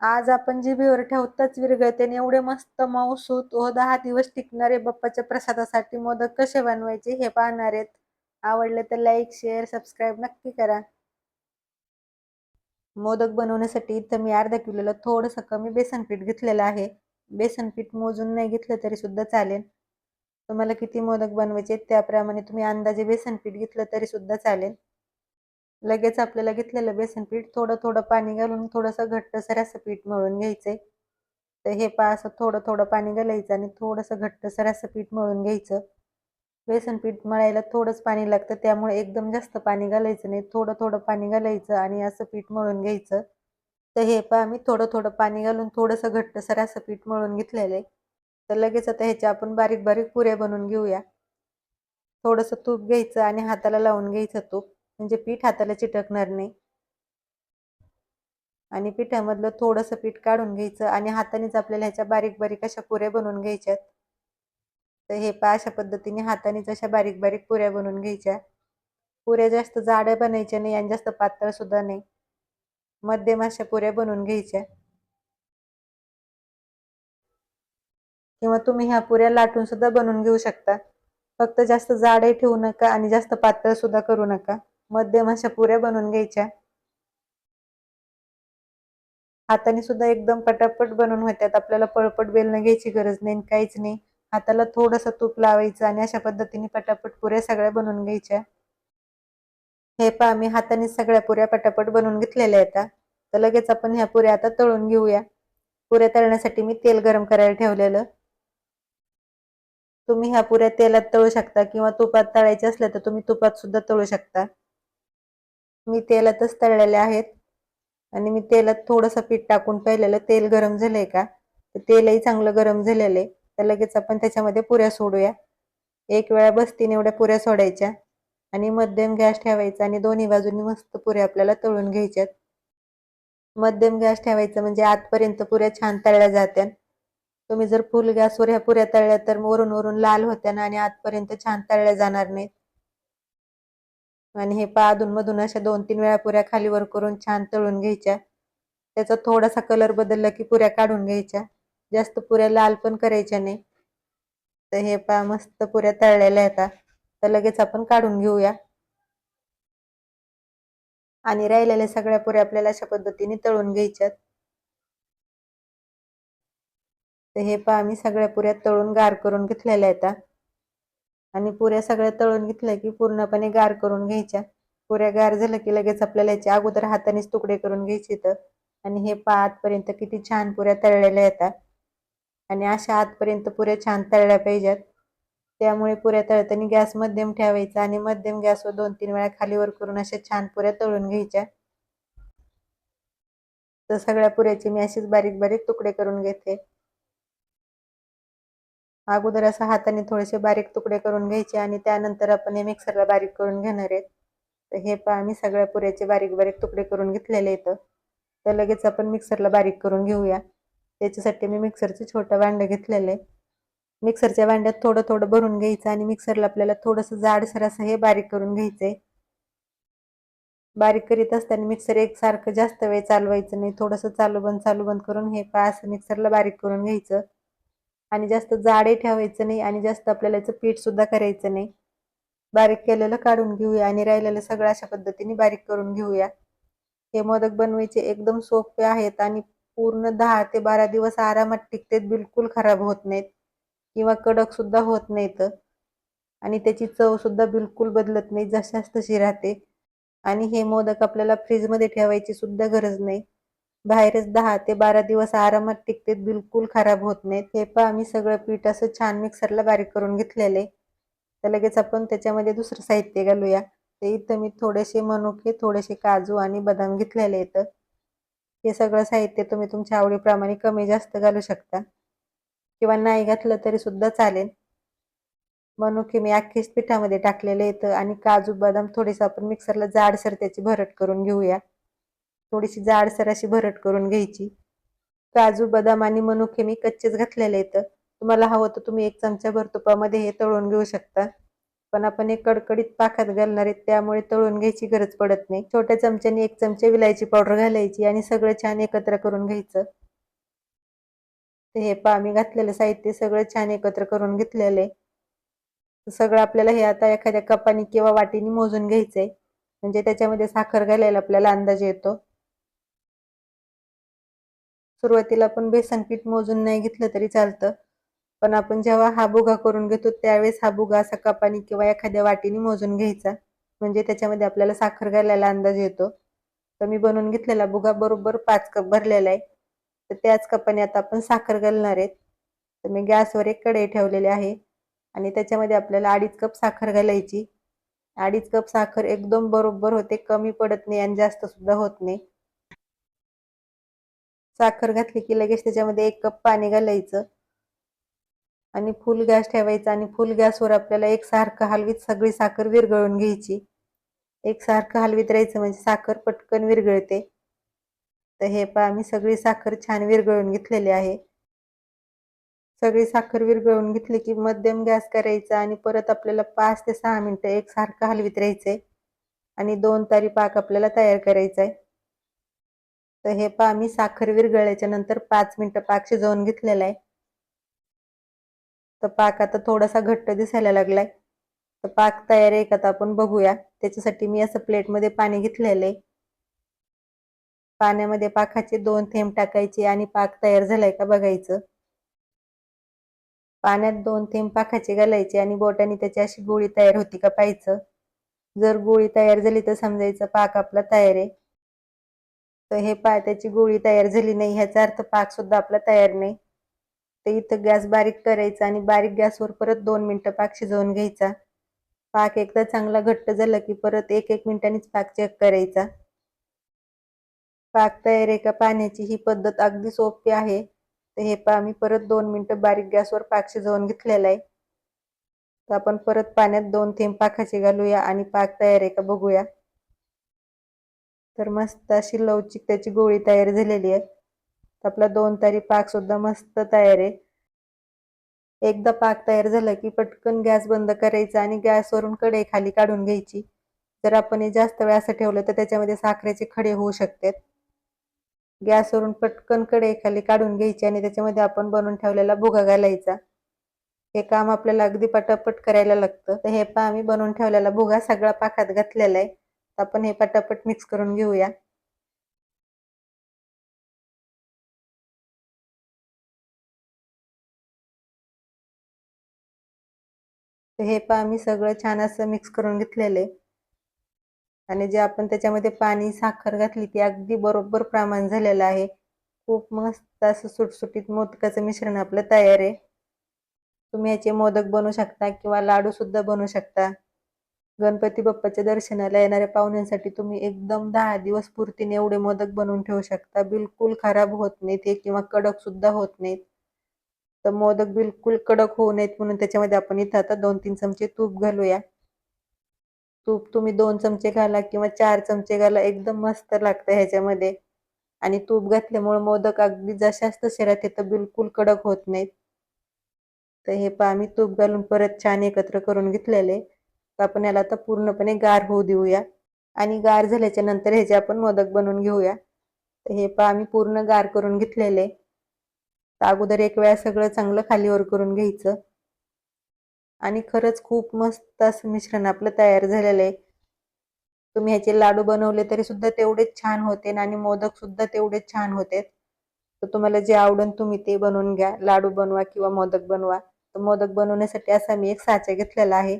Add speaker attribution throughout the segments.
Speaker 1: आज आपण जिभेवर ठेवताच विरघळते आणि एवढे मस्त मऊसूत व हो, दहा दिवस टिकणारे बाप्पाच्या प्रसादासाठी. मोदक कसे बनवायचे हे पाहणार आहेत. आवडले तर लाईक शेअर सबस्क्राईब नक्की करा. मोदक बनवण्यासाठी इथं मी अर्धा किलोला थोडंसं कमी बेसन पीठ घेतलेलं आहे. बेसन पीठ मोजून नाही घेतलं तरी सुद्धा चालेल. तुम्हाला किती मोदक बनवायचे त्याप्रमाणे तुम्ही अंदाजे बेसन पीठ घेतलं तरी सुद्धा चालेल. लगेच आपल्याला घेतलेलं बेसन पीठ थोडं थोडं पाणी घालून थोडंसं घट्टसर असं पीठ मळून घ्यायचंय. तर हे पा असं थोडं थोडं पाणी घालायचं आणि थोडंसं घट्टसर असं पीठ मळून घ्यायचं. बेसन पीठ मळायला थोडंच पाणी लागतं त्यामुळे एकदम जास्त पाणी घालायचं नाही. थोडं थोडं पाणी घालायचं आणि असं पीठ मळून घ्यायचं. तर हे पा आम्ही थोडं थोडं पाणी घालून थोडंसं घट्टसर असं पीठ मळून घेतलेलं आहे. तर लगेच आता ह्याच्या आपण बारीक बारीक पुऱ्या बनवून घेऊया. थोडंसं तूप घ्यायचं आणि हाताला लावून घ्यायचं तूप. म्हणजे पीठ हाताला चिटकणार नाही. आणि पिठामधलं थोडंसं पीठ काढून घ्यायचं आणि हातानेच आपल्याला ह्याच्या बारीक बारीक अशा पुऱ्या बनवून घ्यायच्यात. तर हे पा अशा पद्धतीने हातानेच अशा बारीक बारीक पुऱ्या बनवून घ्यायच्या. पुऱ्या जास्त जाड्या बनायच्या नाही आणि जास्त पातळ सुद्धा नाही. मध्यम अशा पुऱ्या बनवून घ्यायच्या. किंवा तुम्ही ह्या पुऱ्या लाटून सुद्धा बनवून घेऊ शकता. फक्त जास्त जाडे ठेवू नका आणि जास्त पातळ सुद्धा करू नका. मध्यम अशा पुऱ्या बनवून घ्यायच्या. हाताने सुद्धा एकदम पटापट बनवून होत्यात. आपल्याला पळपट बेलणं घ्यायची गरज नाही काहीच नाही. हाताला थोडंसं तूप लावायचं आणि अशा पद्धतीने पटापट पुऱ्या सगळ्या बनवून घ्यायच्या. हे पहा मी हाताने सगळ्या पुऱ्या पटापट बनवून घेतलेल्या आहेत तर लगेच आपण ह्या पुऱ्या आता तळून घेऊया. पुऱ्या तळण्यासाठी मी तेल गरम करायला ठेवलेलं. तुम्ही ह्या पुऱ्या तेलात तळू शकता किंवा तुपात तळायचे असल्या तर तुम्ही तुपात सुद्धा तळू शकता. मी तेलातच तळलेले आहेत. आणि मी तेलात थोडंसं पीठ टाकून पाहिलेलं तेल गरम झालंय का? तर तेलही चांगलं गरम झालेलं आहे. तर लगेच आपण त्याच्यामध्ये पुऱ्या सोडूया. एक वेळा बसतीन एवढ्या पुऱ्या सोडायच्या. आणि मध्यम गॅस ठेवायचा आणि दोन्ही बाजूनी मस्त पुऱ्या आपल्याला तळून घ्यायच्यात. मध्यम गॅस ठेवायचा म्हणजे आतपर्यंत पुऱ्या छान तळल्या जात्या तुम्ही जर फुल गॅसवर ह्या पुऱ्या तळल्या तर वरून वरून लाल होत्या ना आणि आतपर्यंत छान तळल्या जाणार नाहीत. आणि हे पा मधून अशा दोन तीन वेळा पुऱ्या खालीवर करून छान तळून घ्यायच्या. त्याचा थोडासा कलर बदलला की पुऱ्या काढून घ्यायच्या. जास्त पुऱ्या लाल पण करायच्या नाही. तर हे पा मस्त पुऱ्या तळलेल्या आहेत तर लगेच आपण काढून घेऊया. आणि राहिलेल्या सगळ्या पुऱ्या आपल्याला अशा पद्धतीने तळून घ्यायच्यात. तर हे पहा मी सगळ्या पुऱ्या तळून गार करून घेतलेल्या आहेत आणि पुऱ्या सगळ्या तळून घेतल्या की पूर्णपणे गार करून घ्यायच्या. पुऱ्या गार झाल्या की लगेच आपल्याला याच्या अगोदर हातानेच तुकडे करून घ्यायचे तर आणि हे पा आतपर्यंत किती छान पुऱ्या तळलेल्या येतात. आणि अशा आतपर्यंत पुऱ्या छान तळल्या पाहिजेत. त्यामुळे पुऱ्या तळताना गॅस मध्यम ठेवायचा आणि मध्यम गॅसवर दोन तीन वेळा खालीवर करून अशा छान पुऱ्या तळून घ्यायच्या. तर सगळ्या पुऱ्याचे मी अशीच बारीक बारीक तुकडे करून घेते. अगोदर असं हाताने थोडेसे बारीक तुकडे करून घ्यायचे आणि त्यानंतर आपण हे मिक्सरला बारीक करून घेणार आहेत. तर हे पहा मी सगळ्या पुऱ्याचे बारीक बारीक तुकडे करून घेतलेले आहेत. तर लगेच आपण मिक्सरला बारीक करून घेऊया. त्याच्यासाठी मी मिक्सरचं छोटं भांडं घेतलेलं आहे मिक्सरच्या भांड्यात थोडं थोडं भरून घ्यायचं आणि मिक्सरला आपल्याला थोडंसं जाडसर असं हे बारीक करून घ्यायचंय. बारीक करीत असताना मिक्सर एकसारखं जास्त वेळ चालवायचं नाही. थोडंसं चालू बंद चालू बंद करून हे पा असं मिक्सरला बारीक करून घ्यायचं. आणि जास्त जाडे ठेवायचं नाही आणि जास्त आपल्याला याचं पीठ सुद्धा करायचं नाही. बारीक केलेलं काढून घेऊया आणि राहिलेलं सगळं अशा पद्धतीने बारीक करून घेऊया. हे मोदक बनवायचे एकदम सोपे आहेत आणि पूर्ण दहा ते बारा दिवस आरामात टिकतेत बिलकुल खराब होत नाहीत किंवा कडक सुद्धा होत नाहीत. आणि त्याची चव सुद्धा बिलकुल बदलत नाही जशाच तशी राहते. आणि हे मोदक आपल्याला फ्रीजमध्ये ठेवायची सुद्धा गरज नाही. बाहेरच दहा ते बारा दिवस आरामात टिकते बिलकुल खराब होत नाहीत. हे पण आम्ही सगळं पीठ असं छान मिक्सरला बारीक करून घेतलेलं आहे. तर लगेच आपण त्याच्यामध्ये दुसरं साहित्य घालूया. ते इथं मी थोडेसे मनुके थोडेसे काजू आणि बदाम घेतलेले आहेत. हे सगळं साहित्य तुम्ही तुमच्या आवडीप्रमाणे कमी जास्त घालू शकता. किंवा नाही घातलं तरी सुद्धा चालेल. मनुके मी अख्खीच पिठामध्ये टाकलेले आहेत आणि काजू बदाम थोडेसे आपण मिक्सरला जाडसर त्याची भरट करून घेऊया. थोडीशी जाडसर अशी भरट करून घ्यायची. काजू बदाम आणि मनुके मी कच्चेच घातलेले आहेत. तुम्हाला हवं तर तुम्ही एक चमचा भर तुपामध्ये हे तळून घेऊ शकता. पण आपण एक कडकडीत पाकात घालणार आहेत त्यामुळे तळून घ्यायची गरज पडत नाही. छोट्या चमच्याने एक चमचे विलायची पावडर घालायची आणि सगळं छान एकत्र करून घ्यायचं. हे पा मी घातलेलं साहित्य सगळं छान एकत्र करून घेतलेलं आहे. सगळं आपल्याला हे आता एखाद्या कपाने किंवा वाटीने मोजून घ्यायचंय. म्हणजे त्याच्यामध्ये साखर घालायला आपल्याला अंदाज येतो. सुरुवातीला आपण बेसन पीठ मोजून नाही घेतलं तरी चालतं. पण आपण जेव्हा हा भुगा करून घेतो त्यावेळेस हा भुगा असा कपानी किंवा एखाद्या वाटीने मोजून घ्यायचा. म्हणजे त्याच्यामध्ये आपल्याला साखर घालायला अंदाज येतो. तर मी बनवून घेतलेला बुगा बरोबर पाच कप भरलेला आहे. तर त्याच कपाने आता आपण साखर घालणार आहेत तर मी गॅसवर एक कढई ठेवलेली आहे. आणि त्याच्यामध्ये आपल्याला अडीच कप साखर घालायची. अडीच कप साखर एकदम बरोबर होते कमी पडत नाही आणि जास्त सुद्धा होत नाही. साखर घातली की लगेच त्याच्यामध्ये एक कप पाणी घालायचं. आणि फुल गॅस ठेवायचा आणि फुल गॅसवर आपल्याला एक सारखं हलवीत सगळी साखर विरघळून घ्यायची. एक सारखं हलवीत राहायचं म्हणजे साखर पटकन विरघळते. तर हे पहा आम्ही सगळी साखर छान विरघळून घेतलेली आहे. सगळी साखर विरघळून घेतली की मध्यम गॅस करायचा आणि परत आपल्याला पाच ते सहा मिनटं एक सारखं हलवीत राहायचंय. आणि दोन तारी पाक आपल्याला तयार करायचा आहे तर हे पहा मी साखर विरघळल्याच्या नंतर पाच मिनिटं पाक शिजवून घेतलेला आहे. तर पाक आता थोडासा घट्ट दिसायला लागलाय. तर पाक तयार आहे का तर आपण बघूया. त्याच्यासाठी मी असं प्लेटमध्ये पाणी घेतलेलं आहे. पाण्यामध्ये पाकाचे दोन थेंब टाकायचे आणि पाक तयार झालाय का बघायचं. पाण्यात दोन थेंब पाकाचे घालायचे आणि बोटाने त्याची अशी गोळी तयार होती का पाहायचं. जर गोळी तयार झाली तर समजायचं पाक आपला तयार आहे. तर हे पा त्याची गोळी तयार झाली नाही ह्याचा अर्थ पाक सुद्धा आपला तयार नाही. तर इथं गॅस बारीक करायचा आणि बारीक गॅसवर परत दोन मिनटं पाक शिजवून घ्यायचा. पाक एकदा चांगला घट्ट झाला की परत एक एक मिनिटांनीच पाक चेक करायचा. पाक तयार आहे का पाण्याची ही पद्धत अगदी सोपी आहे. तर हे पा मी परत दोन मिनटं बारीक गॅसवर पाक शिजवून घेतलेला आहे. तर आपण परत पाण्यात दोन थेंब पाकाचे घालूया आणि पाक तयार आहे का बघूया. तर मस्त अशी लवचिक त्याची गोळी तयार झालेली आहे. आपला दोन तारी पाक सुद्धा मस्त तयार आहे. एकदा पाक तयार झाला की पटकन गॅस बंद करायचा आणि गॅसवरून कडे खाली काढून घ्यायची. जर आपण हे जास्त वेळ असं ठेवलं तर त्याच्यामध्ये साखरेचे खडे होऊ शकतात. गॅसवरून पटकनकडे खाली काढून घ्यायची आणि त्याच्यामध्ये आपण बनवून ठेवलेला भुगा घालायचा. हे काम आपल्याला अगदी पटापट करायला लागतं. तर हे पा आम्ही बनवून ठेवलेला भुगा सगळा पाकात घातलेला आहे. आपण हे पटापट मिक्स करून घेऊया. हे पा आम्ही सगळं छान असं मिक्स करून घेतलेलं आहे. आणि जे आपण त्याच्यामध्ये पाणी साखर घातली ती अगदी बरोबर प्रमाण झालेलं आहे. खूप मस्त असं सुटसुटीत मोदकाचं मिश्रण आपलं तयार आहे. तुम्ही याचे मोदक बनवू शकता किंवा लाडू सुद्धा बनवू शकता. गणपती बाप्पाच्या दर्शनाला येणाऱ्या पाहुण्यांसाठी तुम्ही एकदम दहा दिवस पूर्तीने एवढे मोदक बनवून ठेवू शकता. बिलकुल खराब होत नाहीत हे किंवा कडक सुद्धा होत नाहीत. तर मोदक बिलकुल कडक होऊ नयेत म्हणून त्याच्यामध्ये आपण इथं आता दोन तीन चमचे तूप घालूया. तूप तुम्ही दोन चमचे घाला किंवा चार चमचे घाला एकदम मस्त लागतं ह्याच्यामध्ये. आणि तूप घातल्यामुळे मोदक अगदी जशाच तसे येतं बिलकुल कडक होत नाहीत. तर हे पा आम्ही तूप घालून परत छान एकत्र करून घेतलेले. आपण याला आता पूर्णपणे गार होऊ देऊया. आणि गार झाल्याच्यानंतर ह्याचे आपण मोदक बनवून घेऊया. तर हे पा आम्ही पूर्ण गार करून घेतलेले अगोदर एक वेळा सगळं चांगलं खालीवर करून घ्यायचं. आणि खरंच खूप मस्त असं मिश्रण आपलं तयार झालेलं आहे. तुम्ही ह्याचे लाडू बनवले तरी सुद्धा तेवढेच छान होते आणि मोदक सुद्धा तेवढेच छान होते. तर तुम्हाला जे आवडून तुम्ही ते बनवून घ्या. लाडू बनवा किंवा मोदक बनवा. तर मोदक बनवण्यासाठी असा मी एक साचा घेतलेला आहे.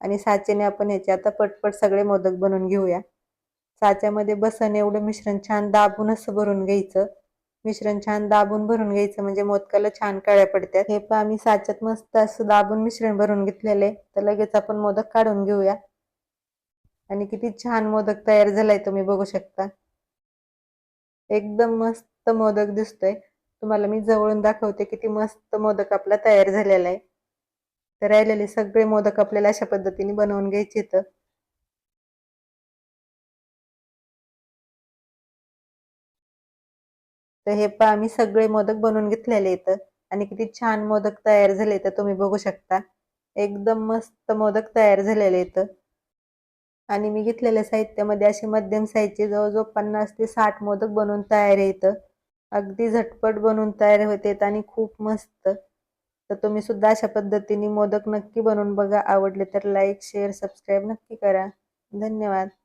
Speaker 1: आणि साचेने आपण ह्याचे आता पटपट सगळे मोदक बनवून घेऊया. साच्यामध्ये बसन एवढं मिश्रण छान दाबून असं भरून घ्यायचं. मिश्रण छान दाबून भरून घ्यायचं म्हणजे मोदकाला छान काळ्या पडतात हे पण आम्ही साच्यात मस्त असं दाबून मिश्रण भरून घेतलेले तर लगेच आपण मोदक काढून घेऊया. आणि किती छान मोदक तयार झालाय तुम्ही बघू शकता. एकदम मस्त मोदक दिसतोय. तुम्हाला मी जवळून दाखवते किती मस्त मोदक आपला तयार झालेला आहे. तर राहिलेले सगळे मोदक आपल्याला अशा पद्धतीने बनवून घ्यायचे तर तर हे पहा आम्ही सगळे मोदक बनवून घेतलेले इथं. आणि किती छान मोदक तयार झाले तर तुम्ही बघू शकता. एकदम मस्त मोदक तयार झालेले इथं. आणि मी घेतलेल्या साहित्यामध्ये असे मध्यम साईजचे जवळजवळ पन्नास ते साठ मोदक बनवून तयार आहेत अगदी झटपट बनवून तयार होते आणि खूप मस्त. तर तुम्ही सुद्धा अशा पद्धतीने मोदक नक्की बनवून बघा. आवडले तर लाईक शेअर सबस्क्राईब नक्की करा. धन्यवाद.